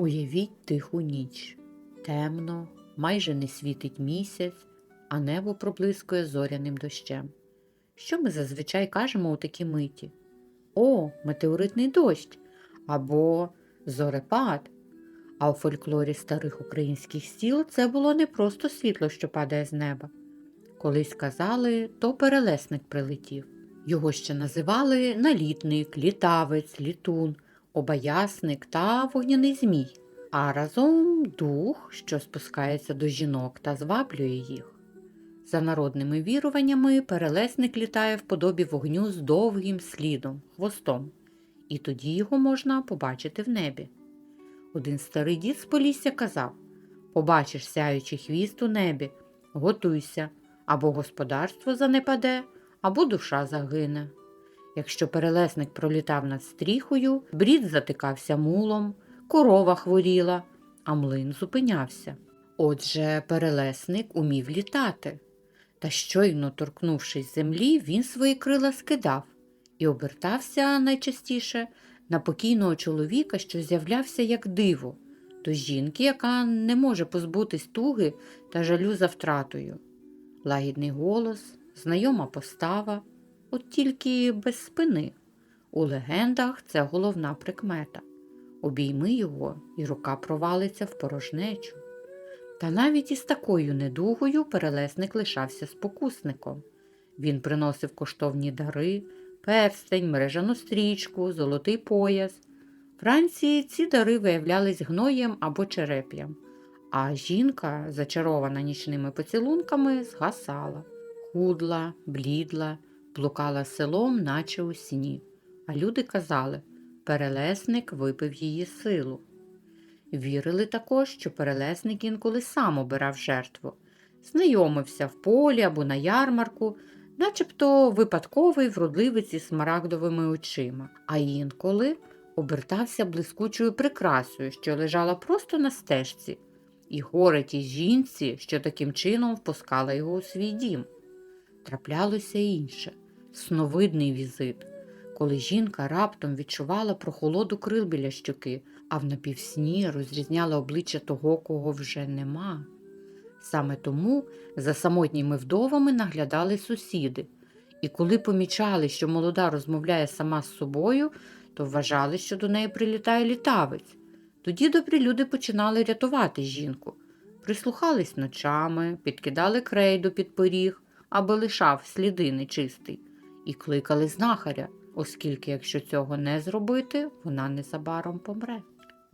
Уявіть тиху ніч. Темно, майже не світить місяць, а небо проблискує зоряним дощем. Що ми зазвичай кажемо у такі миті? О, метеоритний дощ або зорепад. А у фольклорі старих українських сіл це було не просто світло, що падає з неба. Колись казали, то перелесник прилетів. Його ще називали налітник, літавець, літун, обаясник та вогняний змій, а разом дух, що спускається до жінок та зваблює їх. За народними віруваннями, перелесник літає в подобі вогню з довгим слідом, хвостом, і тоді його можна побачити в небі. Один старий дід з Полісся казав Побачиш сяючий хвіст у небі, готуйся, або господарство занепаде, або душа загине. Якщо перелесник пролітав над стріхою, брід затикався мулом, корова хворіла, а млин зупинявся. Отже, перелесник умів літати. Та щойно торкнувшись землі, він свої крила скидав і обертався найчастіше на покійного чоловіка, що з'являвся як диво, до жінки, яка не може позбутись туги та жалю за втратою. Лагідний голос, знайома постава, от тільки без спини. У легендах це головна прикмета. Обійми його, і рука провалиться в порожнечу. Та навіть із такою недугою перелесник лишався спокусником. Він приносив коштовні дари, перстень, мережану стрічку, золотий пояс. Вранці ці дари виявлялись гноєм або череп'ям, а жінка, зачарована нічними поцілунками, згасала, худла, блідла, блукала селом, наче у сні. А люди казали перелесник випив її силу. Вірили також, що перелесник інколи сам обирав жертву, знайомився в полі або на ярмарку, начебто випадковий вродливець із смарагдовими очима, а інколи обертався блискучою прикрасою, що лежала просто на стежці, і горе тій жінці, що таким чином впускала його у свій дім. Траплялося інше сновидний візит, коли жінка раптом відчувала прохолоду крил біля щоки, а в напівсні розрізняла обличчя того, кого вже нема. Саме тому за самотніми вдовами наглядали сусіди, і коли помічали, що молода розмовляє сама з собою, то вважали, що до неї прилітає літавець. Тоді добрі люди починали рятувати жінку, прислухались ночами, підкидали крейду під поріг, аби лишав сліди нечистий, і кликали знахаря, оскільки, якщо цього не зробити, вона незабаром помре.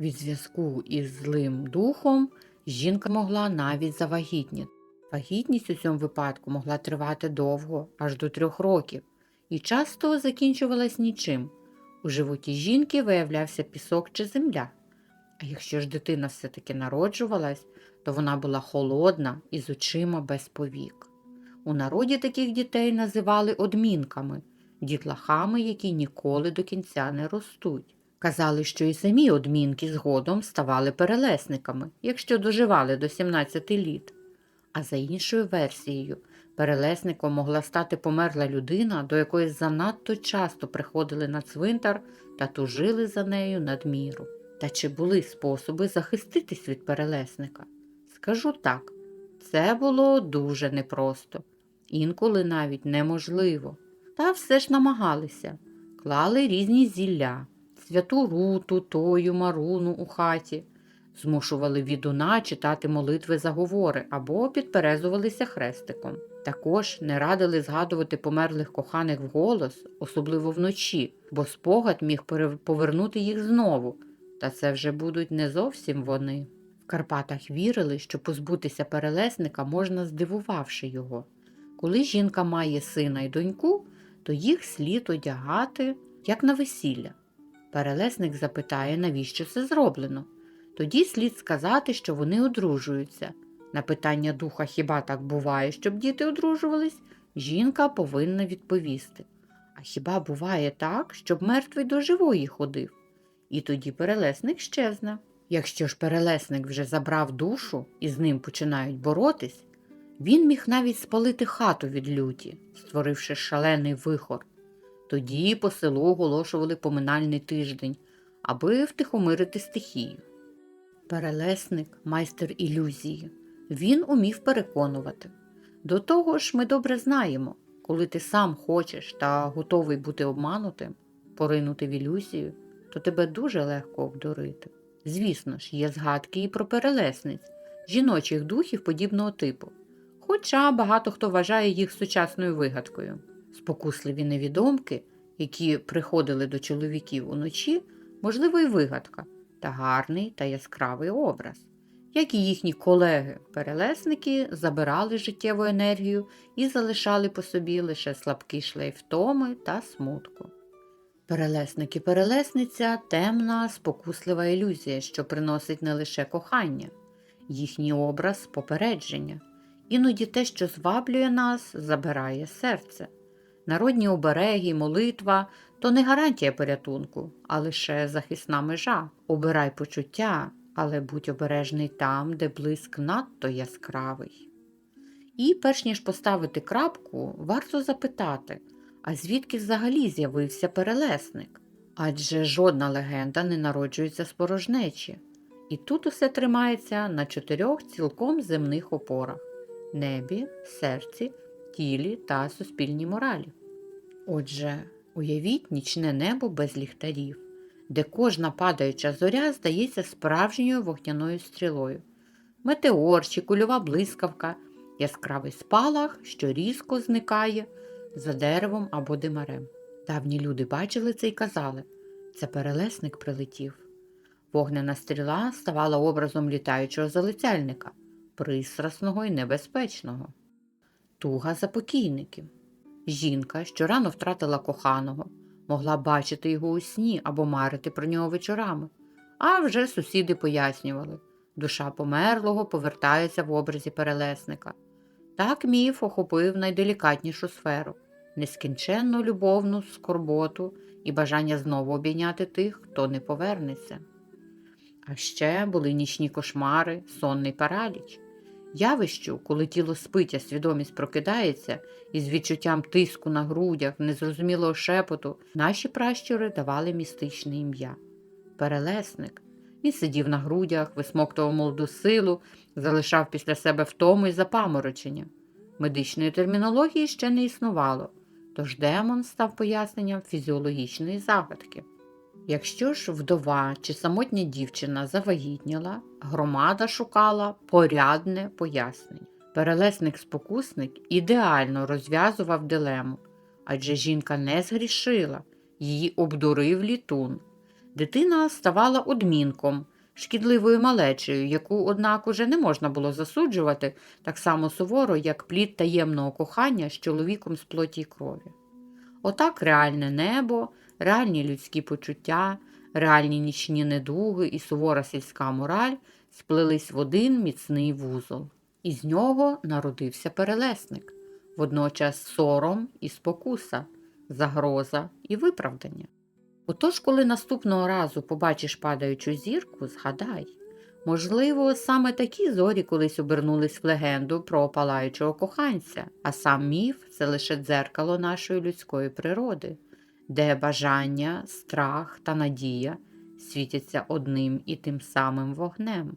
Від зв'язку із злим духом жінка могла навіть завагітніти. Вагітність у цьому випадку могла тривати довго, аж до трьох років, і часто закінчувалась нічим. У животі жінки виявлявся пісок чи земля. А якщо ж дитина все-таки народжувалась, то вона була холодна і з очима без повік. У народі таких дітей називали одмінками, дітлахами, які ніколи до кінця не ростуть. Казали, що і самі одмінки згодом ставали перелесниками, якщо доживали до 17 літ. А за іншою версією, перелесником могла стати померла людина, до якої занадто часто приходили на цвинтар та тужили за нею надміру. Та чи були способи захиститись від перелесника? Скажу так, це було дуже непросто, інколи навіть неможливо. Та все ж намагалися, клали різні зілля, святу руту, тою, маруну у хаті, змушували відуна читати молитви заговори або підперезувалися хрестиком. Також не радили згадувати померлих коханих вголос, особливо вночі, бо спогад міг повернути їх знову, та це вже будуть не зовсім вони. В Карпатах вірили, що позбутися перелесника можна здивувавши його. Коли жінка має сина й доньку, то їх слід одягати, як на весілля. Перелесник запитає, навіщо це зроблено. Тоді слід сказати, що вони одружуються. На питання духа хіба так буває, щоб діти одружувались, жінка повинна відповісти. А хіба буває так, щоб мертвий до живої ходив? І тоді перелесник щезне. Якщо ж перелесник вже забрав душу і з ним починають боротись, він міг навіть спалити хату від люті, створивши шалений вихор. Тоді по селу оголошували поминальний тиждень, аби втихомирити стихію. Перелесник майстер ілюзії. Він умів переконувати. До того ж, ми добре знаємо, коли ти сам хочеш та готовий бути обманутим, поринути в ілюзію, то тебе дуже легко обдурити. Звісно ж, є згадки і про перелесниць, жіночих духів подібного типу. Хоча багато хто вважає їх сучасною вигадкою. Спокусливі невідомки, які приходили до чоловіків уночі, можливо, і вигадка, та гарний та яскравий образ. Як і їхні колеги-перелесники забирали життєву енергію і залишали по собі лише слабкий шлейф втоми та смутку. Перелесники-перелесниця темна, спокуслива ілюзія, що приносить не лише кохання, їхній образ попередження. Іноді те, що зваблює нас, забирає серце. Народні обереги, молитва то не гарантія порятунку, а лише захисна межа. Обирай почуття, але будь обережний там, де блиск надто яскравий. І перш ніж поставити крапку, варто запитати, а звідки взагалі з'явився перелесник? Адже жодна легенда не народжується з порожнечі. І тут усе тримається на чотирьох цілком земних опорах небі, серці, тілі та суспільній моралі. Отже, уявіть нічне небо без ліхтарів, де кожна падаюча зоря здається справжньою вогняною стрілою, метеор чи кульова блискавка, яскравий спалах, що різко зникає за деревом або димарем. Давні люди бачили це і казали це перелесник прилетів. Вогнена стріла ставала образом літаючого залицяльника, пристрасного і небезпечного. Туга за покійників. Жінка, що рано втратила коханого, могла бачити його у сні або марити про нього вечорами. А вже сусіди пояснювали душа померлого повертається в образі перелесника. Так міф охопив найделікатнішу сферу нескінченну любовну скорботу і бажання знову обійняти тих, хто не повернеться. А ще були нічні кошмари, сонний параліч. Явищу, коли тіло спить, а свідомість прокидається, і з відчуттям тиску на грудях, незрозумілого шепоту, наші пращури давали містичне ім'я. Перелесник. Він сидів на грудях, висмоктував молоду силу, залишав після себе втому і запаморочення. Медичної термінології ще не існувало, тож демон став поясненням фізіологічної загадки. Якщо ж вдова чи самотня дівчина завагітніла, громада шукала порядне пояснення. Перелесник-спокусник ідеально розв'язував дилему, адже жінка не згрішила, її обдурив літун. Дитина ставала одмінком, шкідливою малечею, яку, однак, уже не можна було засуджувати так само суворо, як плід таємного кохання з чоловіком з плоті й крові. Отак реальне небо, реальні людські почуття, реальні нічні недуги і сувора сільська мораль сплелись в один міцний вузол. Із нього народився перелесник, водночас сором і спокуса, загроза і виправдання. Отож, коли наступного разу побачиш падаючу зірку, згадай, можливо, саме такі зорі колись обернулись в легенду про палаючого коханця, а сам міф це лише дзеркало нашої людської природи, де бажання, страх та надія світяться одним і тим самим вогнем.